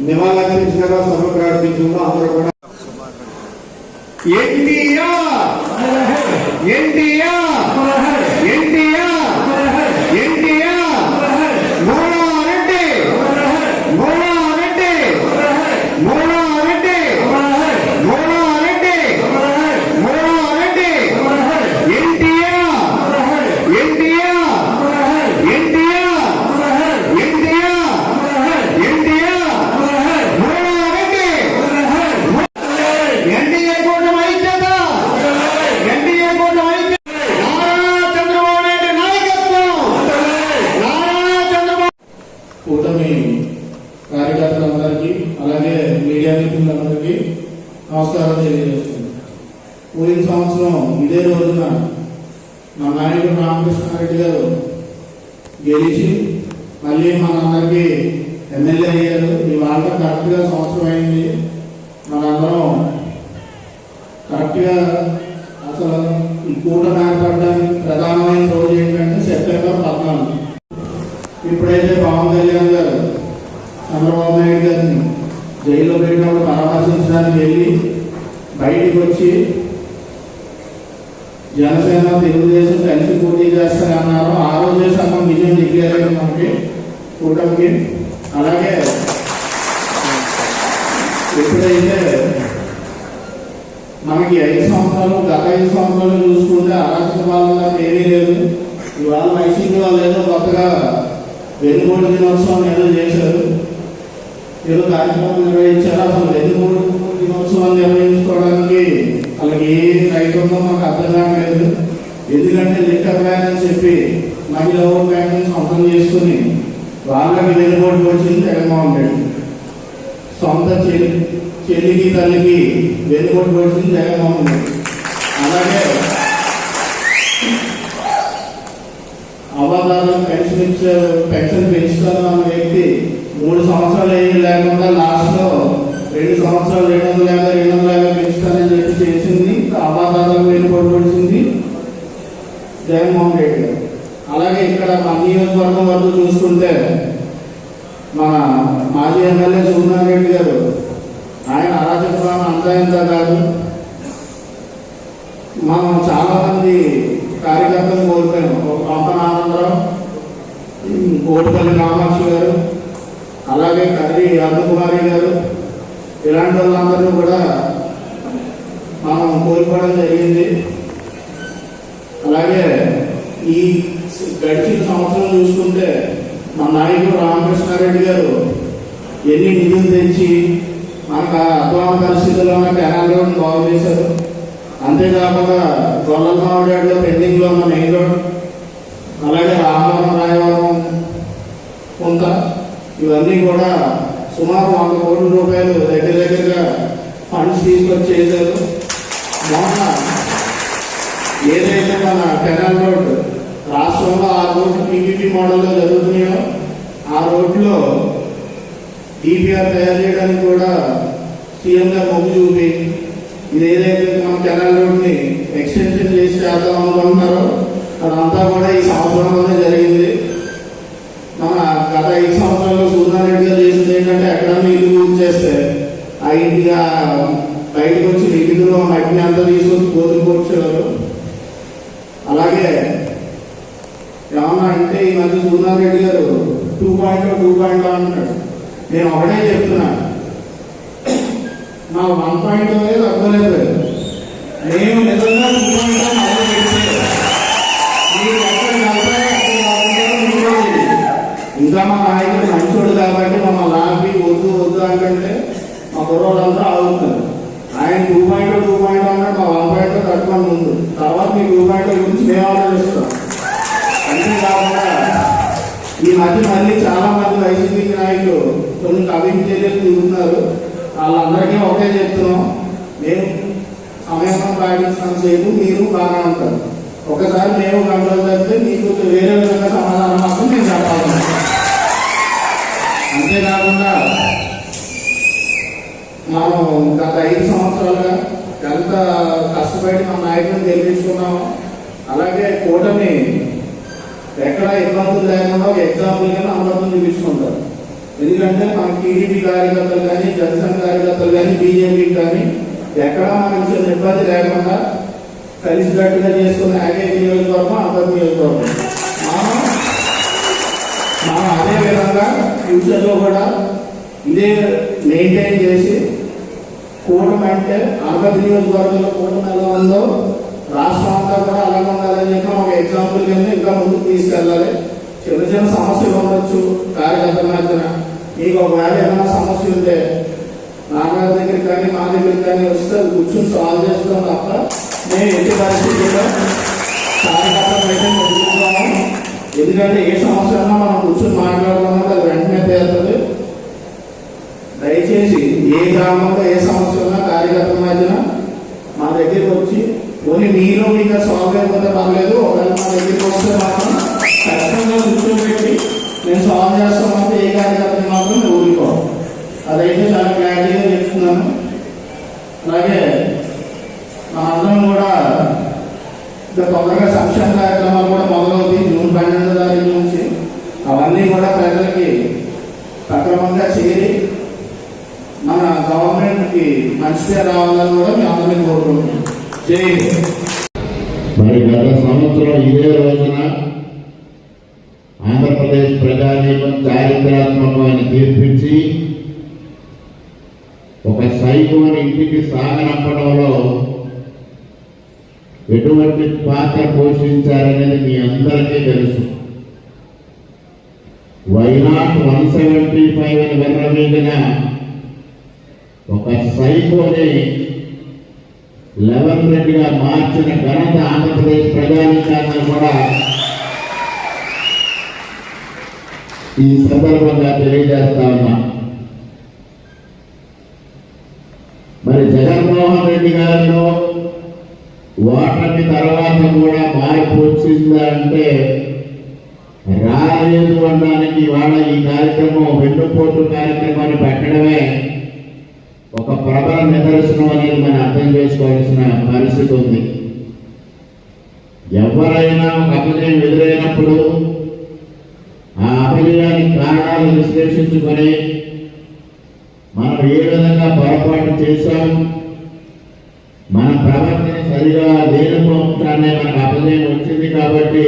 నివాళులర్పించిన సభ ప్రారంభించడంలో అందరూ కూడా. NTR! NTR NTR Monareddy Monareddy Monareddy Monareddy Monareddy NTR NTR NTR NTR NTR Monareddy NDA కూటమి ఐక్యత ఎన్డీఏ కూటమి ఐక్యత నారా చంద్రబాబు నాయుడు నాయకత్వం నారా చంద్రబాబు కూటమి కార్యకర్తలందరికీ అలాగే మీడియా మిత్రులందరికీ నమస్కారం తెలియజేస్తుంది పోయిన సంవత్సరం ఇదే రోజున మా నాయకుడు రామకృష్ణారెడ్డి గారు గెలిచి మళ్ళీ మనందరికీ ఎమ్మెల్యే అయ్యారు. ఇవాళ కరెక్ట్గా సంవత్సరం అయింది. మనందరం కరెక్ట్గా అసలు ఈ కూటమి ఏర్పడడానికి ప్రధానమైన రోజు ఏంటంటే సెప్టెంబర్ పద్నాలుగు. ఇప్పుడైతే పవన్ కళ్యాణ్ గారు చంద్రబాబు నాయుడు గారిని జైల్లో పెట్టినప్పుడు పరామర్శించడానికి వెళ్ళి బయటికి వచ్చి జనసేన తెలుగుదేశం కలిసి పోటీ చేస్తారన్నారు. ఆ రోజే సంఘం విజయం డిక్లేర్ మనకి కూటమికి. అలాగే ఎప్పుడైతే మనకి ఐదు సంవత్సరాలు గత ఐదు సంవత్సరాలు చూసుకుంటే అరాచక వాళ్ళ ఏమీ లేదు. ఇవాళ వైసీపీ వాళ్ళు ఏదో కొత్తగా వెన్నుమూడు దినోత్సవం ఏదో చేశారు. ఏదో కార్యక్రమం నిర్వహించారు. అసలు వెన్నుమూడు దినోత్సవం నిర్వహించారు వాళ్ళకి ఏ ఉందో మాకు అర్థం కావట్లేదు ఎందుకంటే లిక్కర్ వ్యాన్ అని చెప్పి మహిళ ఓట్ వ్యాన్ సొంతం చేసుకుని వాళ్ళకి వెన్నుమూడు వచ్చింది జగన్మోహన్ రెడ్డి. సొంత చెల్లి చెల్లికి తల్లికి వెన్నుమూడు వచ్చింది జగన్మోహన్ రెడ్డి. అలాగే అవాదాలను పెన్షన్ ఇచ్చే పెన్షన్ పెంచుతాను అన్న వ్యక్తి మూడు సంవత్సరాలు ఏమీ లేకుండా లాస్ట్లో రెండు సంవత్సరాలు రెండు వందల యాభై రెండు జగన్మోహన్ రెడ్డి గారు. అలాగే ఇక్కడ మన నియోజకవర్గం వరకు చూసుకుంటే మన మాజీ ఎమ్మెల్యే సుబ్రహ్మణ్య గారు ఆయన అరాచకం అంతా ఇంత కాదు మనం చాలామంది కార్యకర్తలు కోల్పోయాం. ఒక పంపనానందరావు కోటిపల్లి కామాక్షి గారు అలాగే కర్రీ అరుణకుమారి గారు ఇలాంటి వాళ్ళందరూ కూడా మనం కోల్పోవడం జరిగింది అలాగే ఈ గడిచిన సంవత్సరం చూసుకుంటే మా నాయకుడు రామకృష్ణారెడ్డి గారు ఎన్ని నిధులు తెచ్చి మనకు అద్వాన పరిస్థితుల్లో ఉన్న కెనాల్ రోడ్ బాగు చేశారు. అంతేకాకుండా గొల్లమావిడాడిలో పెండింగ్లో ఉన్న మెయిన్ రోడ్ అలాగే రామవరం రాయవరం కొంత ఇవన్నీ కూడా సుమారు వంద కోట్ల రూపాయలు దగ్గర దగ్గరగా ఫండ్స్ తీసుకొచ్చి చేశారు మొన్న ఏదైతే మన కెనాల్ రోడ్ రాష్ట్రంలో ఆ రోడ్డు పీపీపీ మోడల్లో జరుగుతున్నాయో ఆ రోడ్లో డిపిఆర్ తయారు చేయడానికి కూడా సీఎం గారు మొగ్గు చూపి ఇది ఏదైతే మన కెనాల్ రోడ్ని ఎక్స్టెన్షన్ చేసి చేద్దాం అనుకుంటున్నారో అదంతా కూడా ఈ సంవత్సరంలోనే జరిగింది. మన గత ఐదు సంవత్సరాల్లో సూర్యారెడ్డి గారు చేసింది ఏంటంటే ఎక్కడన్నా ఇల్లు పూర్తి చేస్తే ఆ ఇంటిగా బయటకు వచ్చి ఇల్లులో మట్టిని అంతా తీసుకొచ్చి కోతులు కూర్చోరు అలాగే ఏమన్నా అంటే ఈ మధ్య సూర్యారెడ్డి గారు టూ పాయింట్ టూ పాయింట్ అంటున్నాడు నేను ఒకటే చెప్తున్నా. నా వన్ పాయింట్ అనేది తగ్గలేదు నేను నిజంగా టూ పాయింట్ ఇంకా మా నాయకుడు మంచోడు కాబట్టి మమ్మల్ని లాపి వద్దు వద్దు అంటే మా కుర్రోళ్ళంతా ఆగుతున్నారు ఆయన టూ పాయింట్ టూ పాయింట్ అన్నాడు మా వన్ పాయింట్ తట్టుకొని ముందు తర్వాత మీ టూ పాయింట్ గురించి మేము ఆలోచిస్తాం అంతేకాకుండా ఈ మధ్య మళ్ళీ చాలా మంది వైసీపీ నాయకులు కొన్ని కవింగ్ చర్యలు తిరుగుతున్నారు వాళ్ళందరికీ ఒకే చెప్తున్నాం. మేము సమయం పాటించడం సేపు మీరు బాగా ఉంటారు. ఒకసారి మేము గంటలు చేస్తే మీకు వేరే విధంగా సమాధానం మాత్రం నేను చెప్పాలి. అంతేకాకుండా మనం గత ఐదు సంవత్సరాలుగా ఎంత కష్టపడి మన నాయకులను గెలిపించుకున్నాము అలాగే కూటమి ఇబ్బందులు లేకుండా ఒక ఎగ్జాంపుల్గా అందరితో చూపించుకుంటారు. ఎందుకంటే మన టీడీపీ కార్యకర్తలు కానీ జనసేన కార్యకర్తలు కానీ బీజేపీ కానీ ఎక్కడా మనకి ఇబ్బంది లేకుండా కలిసికట్టుగా చేసుకున్న ఏకైక నియోజకవర్గం అందరి నియోజకవర్గం. మనం మనం అదే విధంగా ఫ్యూచర్లో కూడా ఇదే మెయింటైన్ చేసి కూటమి అంటే అనపతి నియోజకవర్గంలో కూటమి ఎలా ఉందో రాష్ట్రం అంతా కూడా అలాగే ఉండాలని చెప్పి ఒక ఎగ్జాంపుల్ కింద ఇంకా ముందుకు తీసుకెళ్ళాలి. చిన్న చిన్న సమస్యలు ఉండొచ్చు. కార్యకర్తల మధ్యన మీకు ఒకవేళ ఏమైనా సమస్య ఉంటే నాన్నగారి దగ్గరికి కానీ మా దగ్గరికి కానీ వస్తే కూర్చొని సాల్వ్ చేస్తాం తప్ప మేము ఎట్టి పరిస్థితుల్లో కార్యకర్తలు అయితే ఎందుకంటే ఏ సమస్య ఉన్నా మనం కూర్చొని మాట్లాడుకున్నది అది వెంటనే తేలుతుంది. దయచేసి ఏ గ్రామంలో ఏ సమస్య ఉన్నా కార్యకర్తల మధ్యన ఓన్లీ పోనీ మీలో ఇంకా సాల్వ్ అయిపోతే పర్లేదు ఒకవేళ మా దగ్గరికి వస్తే మాత్రం ఖచ్చితంగా కూర్చోబెట్టి నేను సాల్వ్ చేస్తామంటే ఏ కార్యకర్తని మాత్రం నేను అదైతే చాలా క్లారిటీగా చెప్తున్నాను. అలాగే మా అందరం కూడా ఇంకా తొందరగా సంక్షేమ కార్యక్రమాలు కూడా మొదలవుతాయి జూన్ పన్నెండు తారీఖు నుంచి. అవన్నీ కూడా ప్రజలకి సక్రమంగా చేరి మన గవర్నమెంట్కి మంచి పేరు రావాలని కూడా మేము అందరినీ కోరుకుంటున్నాం మరి గత సంవత్సరం ఇదే రోజున ఆంధ్రప్రదేశ్ ప్రజానీకం చారిత్రాత్మకమైన తీర్పించి ఒక సైకోని ఇంటికి సాగనంపడంలో ఎటువంటి పాత్ర పోషించారనేది మీ అందరికీ తెలుసు. వైనాట్ వన్ సెవెంటీ ఫైవ్ అని విర్రవీగిన ఒక సైకోని లెవెన్ రెడ్డిగా మార్చిన ఘనత ఆంధ్రప్రదేశ్ ప్రజానికాన్ని కూడా ఈ సందర్భంగా తెలియజేస్తా ఉన్నా. మరి జగన్మోహన్ రెడ్డి గారిలో ఓటమి తర్వాత కూడా మార్పు వచ్చిందా అంటే రాలేదు అనడానికి వాళ్ళ ఈ కార్యక్రమం వెన్నుపోటు కార్యక్రమాన్ని పెట్టడమే ఒక ప్రబల నిదర్శనం అనేది మనం అర్థం చేసుకోవాల్సిన పరిస్థితి ఉంది. ఎవరైనా ఒక అపజయం ఎదురైనప్పుడు ఆ అపజయానికి కారణాలు విశ్లేషించుకొని మనం ఏ విధంగా పొరపాటు చేశాం మన ప్రవర్తన సరిగా లేనిపోతానే మనకు అపజయం వచ్చింది కాబట్టి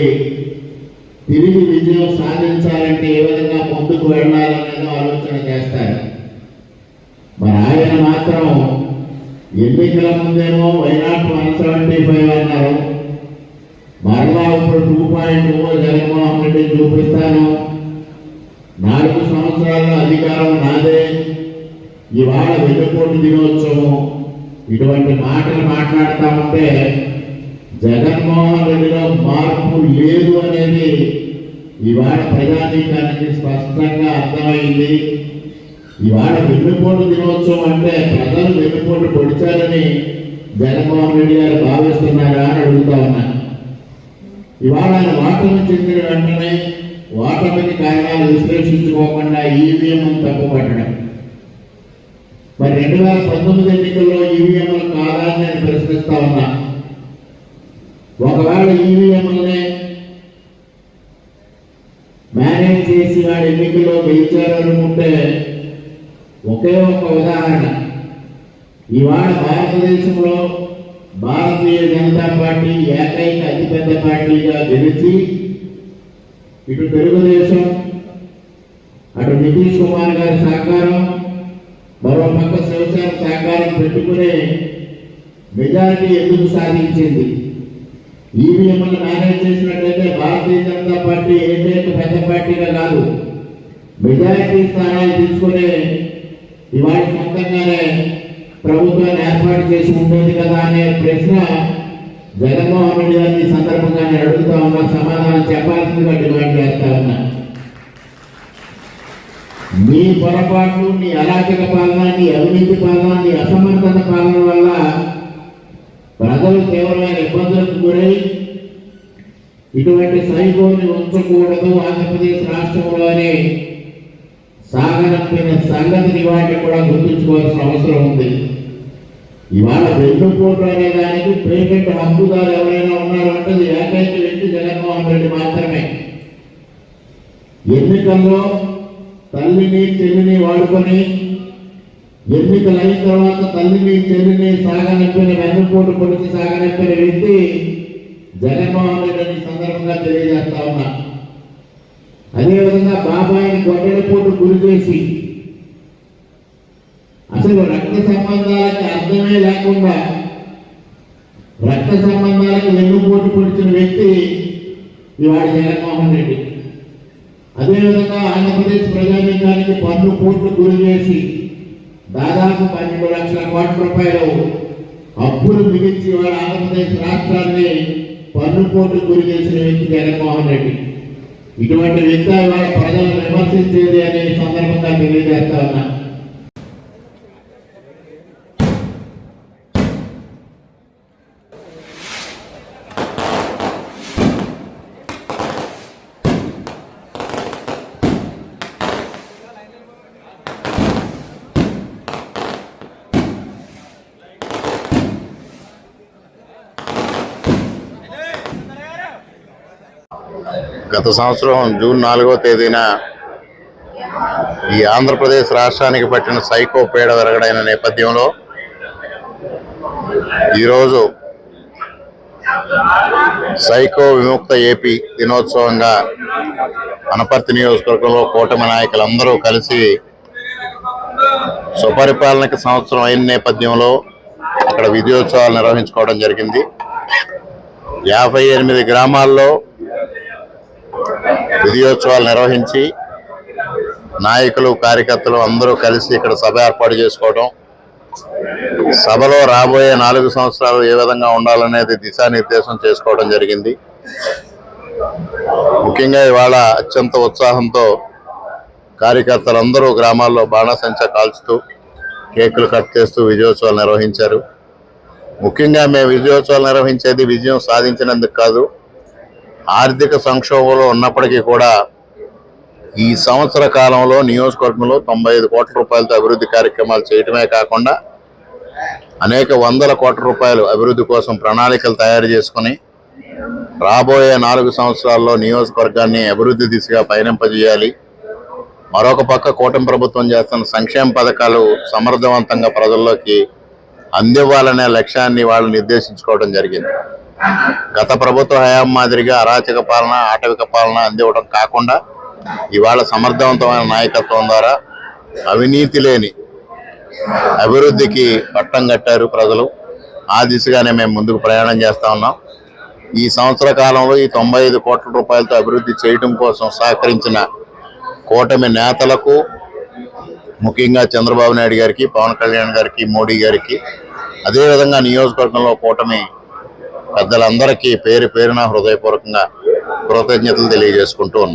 తిరిగి విజయం సాధించాలంటే ఏ విధంగా ముందుకు వెళ్ళాలనేది ఆలోచన చేస్తారు. మరి ఆయన మాత్రం ఎన్నికల ముందేమో వైనాట్ వన్ సెవెంటీ ఫైవ్ అన్నారు. మరలా ఇప్పుడు two point O Jaganmohan Reddy చూపిస్తాను. నాలుగు సంవత్సరాల అధికారం నాదే. ఇవాళ వెన్నుపోటు దినోత్సవం ఇటువంటి మాటలు మాట్లాడుతా ఉంటే జగన్మోహన్ రెడ్డిలో మార్పు లేదు అనేది ఇవాళ ప్రజానీకానికి స్పష్టంగా అర్థమైంది. ఇవాళ వెన్నుపోటు దినోత్సవం అంటే ప్రజలు వెన్నుపోటు పొడిచారని జగన్మోహన్ రెడ్డి గారు భావిస్తున్నారా అని అడుగుతా ఉన్నా. ఇవాళ ఆయన ఓటమి చెందిన వెంటనే ఓటమికి కారణాలు విశ్లేషించుకోకుండా ఈవీఎం తప్పుపట్టడం. మరి రెండు వేల పంతొమ్మిది ఎన్నికల్లో ఈవీఎంలు కాదని నేను ప్రశ్నిస్తా ఉన్నా. ఒకవేళ ఈవీఎంలనే మేనేజ్ చేసి వాడు ఎన్నికల్లో గెలిచారనుకుంటే ఒకే ఒక ఉదాహరణ ఇవాళ భారతదేశంలో భారతీయ జనతా పార్టీ ఏకైక అతిపెద్ద పార్టీగా గెలిచి ఇటు తెలుగుదేశం అటు నితీష్ కుమార్ గారి సహకారం మరో పక్క శివసేన సహకారం పెట్టుకునే మెజారిటీ ఎందుకు సాధించింది? ఈవీఎంలు మేనేజ్ చేసినట్లయితే భారతీయ జనతా పార్టీ ఏకైక పెద్ద పార్టీగా కాదు మెజారిటీ స్థానాలు తీసుకునే ఇవాళ సొంతంగానే ప్రభుత్వాన్ని ఏర్పాటు చేసి ఉండేది కదా అనే ప్రశ్న జగన్మోహన్ రెడ్డి గారిని సందర్భంగా నేను అడుగుతా ఉన్నా సమాధానం చెప్పాల్సిందిగా డిమాండ్ చేస్తా ఉన్నా. మీ పొరపాట్లు నీ అరాచక పాలన నీ అవినీతి పాలన నీ అసమర్థత పాలన వల్ల ప్రజలు తీవ్రమైన ఇబ్బందులకు గురై ఇటువంటి సైకోని ఉంచకూడదు ఆంధ్రప్రదేశ్ రాష్ట్రంలోనే సాగనంపిన సంగతిని వాటిని కూడా గుర్తుంచుకోవాల్సిన అవసరం ఉంది. ఇవాళ వెన్నుపోటు అనే దానికి పేమెంట్ హక్కుదారు ఎవరైనా ఉన్నారు అంటే ఏకైక వ్యక్తి జగన్మోహన్ రెడ్డి మాత్రమే. ఎన్నికల్లో తల్లిని చెల్లిని వాడుకొని ఎన్నికలు అయిన తర్వాత తల్లిని చెల్లిని సాగనంపిన వెన్నుపోటు పొడిచి సాగనంపిన వ్యక్తి జగన్మోహన్ రెడ్డి సందర్భంగా తెలియజేస్తా ఉన్నా. అదేవిధంగా బాబాయిని గొడ్డలిపోటు గురి చేసి అసలు రక్త సంబంధాలకు అర్థమే లేకుండా రక్త సంబంధాలకు వెన్నుపోటు పొడిచిన వ్యక్తి ఇవాడు జగన్మోహన్ రెడ్డి. అదేవిధంగా ఆంధ్రప్రదేశ్ ప్రజానీకానికి పన్ను పోట్లు గురి చేసి దాదాపు పన్నెండు లక్షల కోట్ల రూపాయలు అప్పులు మిగిల్చి వాడు ఆంధ్రప్రదేశ్ రాష్ట్రాన్ని పన్ను పోట్లు గురి చేసిన వ్యక్తి జగన్మోహన్ రెడ్డి. ఇటువంటి వ్యక్తి ప్రజలను విమర్శించేది అనే సందర్భంగా తెలియజేస్తా ఉన్నా. గత సంవత్సరం జూన్ నాలుగో తేదీన ఈ ఆంధ్రప్రదేశ్ రాష్ట్రానికి పట్టిన సైకో పీడ వెరగడైన నేపథ్యంలో ఈరోజు సైకో విముక్త ఏపీ దినోత్సవంగా అనపర్తి నియోజకవర్గంలో కూటమి నాయకులందరూ కలిసి స్వపరిపాలనకి సంవత్సరం అయిన నేపథ్యంలో అక్కడ విజయోత్సవాలు నిర్వహించుకోవడం జరిగింది. యాభై ఎనిమిది గ్రామాల్లో విజయోత్సవాలు నిర్వహించి నాయకులు కార్యకర్తలు అందరూ కలిసి ఇక్కడ సభ ఏర్పాటు చేసుకోవడం సభలో రాబోయే నాలుగు సంవత్సరాలు ఏ విధంగా ఉండాలనేది దిశానిర్దేశం చేసుకోవడం జరిగింది. ముఖ్యంగా ఇవాళ అత్యంత ఉత్సాహంతో కార్యకర్తలందరూ గ్రామాల్లో బాణసంచ కాల్చుతూ కేకులు కట్ చేస్తూ విజయోత్సవాలు నిర్వహించారు. ముఖ్యంగా మేము విజయోత్సవాలు నిర్వహించేది విజయం సాధించినందుకు కాదు ఆర్థిక సంక్షోభంలో ఉన్నప్పటికీ కూడా ఈ సంవత్సర కాలంలో నియోజకవర్గంలో తొంభై ఐదు కోట్ల రూపాయలతో అభివృద్ధి కార్యక్రమాలు చేయటమే కాకుండా అనేక వందల కోట్ల రూపాయలు అభివృద్ధి కోసం ప్రణాళికలు తయారు చేసుకుని రాబోయే నాలుగు సంవత్సరాల్లో నియోజకవర్గాన్ని అభివృద్ధి దిశగా పయనింపజేయాలి. మరొక పక్క కూటమి ప్రభుత్వం చేస్తున్న సంక్షేమ పథకాలు సమర్థవంతంగా ప్రజల్లోకి అందివ్వాలనే లక్ష్యాన్ని వాళ్ళు నిర్దేశించుకోవడం జరిగింది. గత ప్రభుత్వ హయాం మాదిరిగా అరాచక పాలన ఆటవిక పాలన అందివ్వడం కాకుండా ఇవాళ సమర్థవంతమైన నాయకత్వం ద్వారా అవినీతి లేని అభివృద్ధికి పట్టం కట్టారు ప్రజలు. ఆ దిశగానే మేము ముందుకు ప్రయాణం చేస్తా ఉన్నాం. ఈ సంవత్సర కాలంలో ఈ తొంభై ఐదు కోట్ల రూపాయలతో అభివృద్ధి చేయడం కోసం సహకరించిన కూటమి నేతలకు ముఖ్యంగా చంద్రబాబు నాయుడు గారికి పవన్ కళ్యాణ్ గారికి మోడీ గారికి అదేవిధంగా నియోజకవర్గంలో కూటమి పెద్దలందరికీ పేరు పేరున హృదయపూర్వకంగా కృతజ్ఞతలు తెలియజేసుకుంటూ ఉన్నా.